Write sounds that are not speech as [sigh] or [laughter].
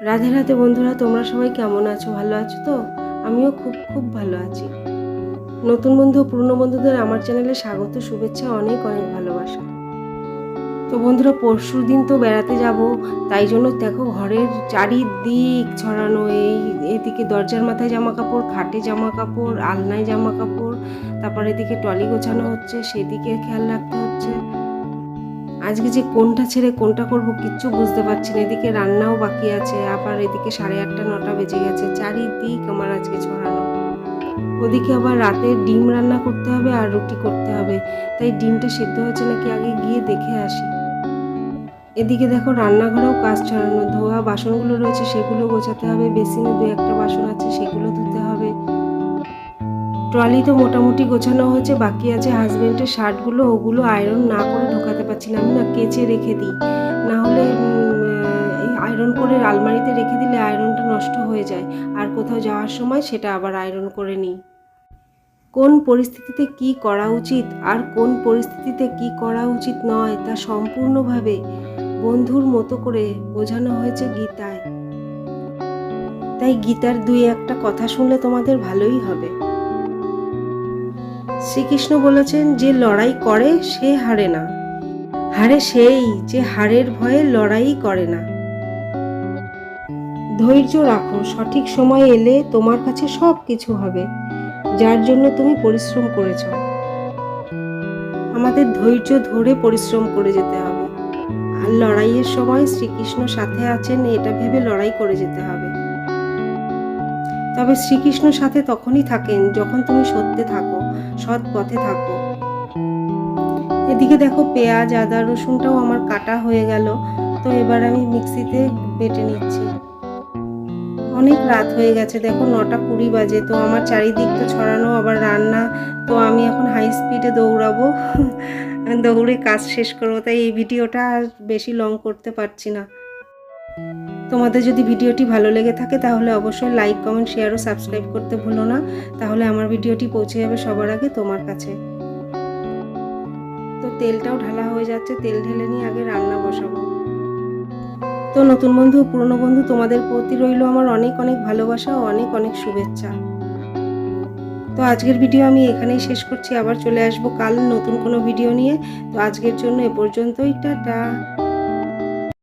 রাধে রাধে বন্ধুরা, তোমরা সবাই কেমন আছো? ভালো আছো তো? আমিও খুব খুব ভালো আছি। নতুন বন্ধু, পুরনো বন্ধুদের আমার চ্যানেলে স্বাগত, শুভেচ্ছা, অনেক অনেক ভালোবাসা। তো বন্ধুরা পরশু দিন তো বেড়াতে যাব, তাই জন্য দেখো ঘরের চারিদিক ছড়ানো, এই, এদিকে দরজার মাথায় জামা কাপড় খাটে জামা কাপড় আলনায় জামা কাপড় তারপর এদিকে টলি গোছানো হচ্ছে, সেদিকে খেয়াল রাখতে হচ্ছে। আজকে যে কোনটা ছেড়ে কোনটা করব কিচ্ছু বুঝতে পারছি না। এদিকে রান্নাও বাকি আছে, আবার এদিকে সাড়ে আটটা, নটা বেজে গেছে। চারিদিক আমার আজকে ছড়ানো। ওদিকে আবার রাতে ডিম রান্না করতে হবে আর রুটি করতে হবে। তাই ডিমটা সিদ্ধ হয়েছে নাকি আগে গিয়ে দেখে আসি। এদিকে দেখো রান্নাঘরেও কাজ ছড়ানো। ধোয়া বাসনগুলো রয়েছে সেগুলো গোছাতে হবে। বেসিনে দু একটা বাসন আছে সেগুলো ধুতে হবে। ট্রলি তো মোটামুটি গোছানো হয়েছে, বাকি আছে হাজব্যান্ডের শার্টগুলো, ওগুলো আয়রন না করে ঢোকাতে পারছি না। আমি না কেচে রেখে দিই। না হলে এই আয়রন করে আলমারিতে রেখে দিলে আয়রনটা নষ্ট হয়ে যায়। আর কোথাও যাওয়ার সময় সেটা আবার আয়রন করে নিই। কোন পরিস্থিতিতে কি করা উচিত আর কোন পরিস্থিতিতে কি করা উচিত নয় তা সম্পূর্ণভাবে বন্ধুর মতো করে বোঝানো হয়েছে গীতায়। তাই গীতার দুই একটা কথা শুনলে তোমাদের ভালোই হবে। শ্রীকৃষ্ণ বলেছেন, যে লড়াই করে, সে হারে না। হারে সেই যে হারের ভয়ে লড়াই করে না। ধৈর্য রাখো, সঠিক সময় এলে তোমার কাছে সব কিছু হবে, যার জন্য তুমি পরিশ্রম করেছ। আমাদের ধৈর্য ধরে পরিশ্রম করে যেতে হবে। আর লড়াইয়ের সময় শ্রীকৃষ্ণ সাথে আছেন, এটা ভেবে লড়াই করে যেতে হবে। তবে শ্রীকৃষ্ণ সাথে তখনই থাকেন যখন তুমি সত্যে থাকো, সৎ পথে থাকো। এদিকে দেখো পেঁয়াজ, আদা, রসুনটাও আমার কাটা হয়ে গেল, তো এবার আমি মিক্সিতে বেটে নিচ্ছি। অনেক রাত হয়ে গেছে, দেখো নটা কুড়ি বাজে, তো আমার চারিদিক তো ছড়ানো, আবার রান্না, তো আমি এখন হাই স্পিডে দৌড়াবো, [laughs] দৌড়ে কাজ শেষ করব, তাই এই ভিডিওটা আর বেশি লং করতে পারছি না। তোমাদের যদি ভিডিওটি ভালো লেগে থাকে তাহলে অবশ্যই লাইক কমেন্ট শেয়ার ও সাবস্ক্রাইব করতে ভুলো না। তাহলে আমার ভিডিওটি পৌঁছে যাবে সবার আগে তোমার কাছে। তো তেলটাও ঢালা হয়ে যাচ্ছে, তেল ঢেলে নিয়ে আগে রান্না বসাবো। তো নতুন বন্ধু, পুরনো বন্ধু, তোমাদের প্রতি রইল আমার অনেক অনেক ভালোবাসা ও অনেক অনেক শুভেচ্ছা। তো আজকের ভিডিও আমি এখানেই শেষ করছি। আবার চলে আসব কাল নতুন কোনো ভিডিও নিয়ে। তো আজকের জন্য এ পর্যন্তই, টাটা।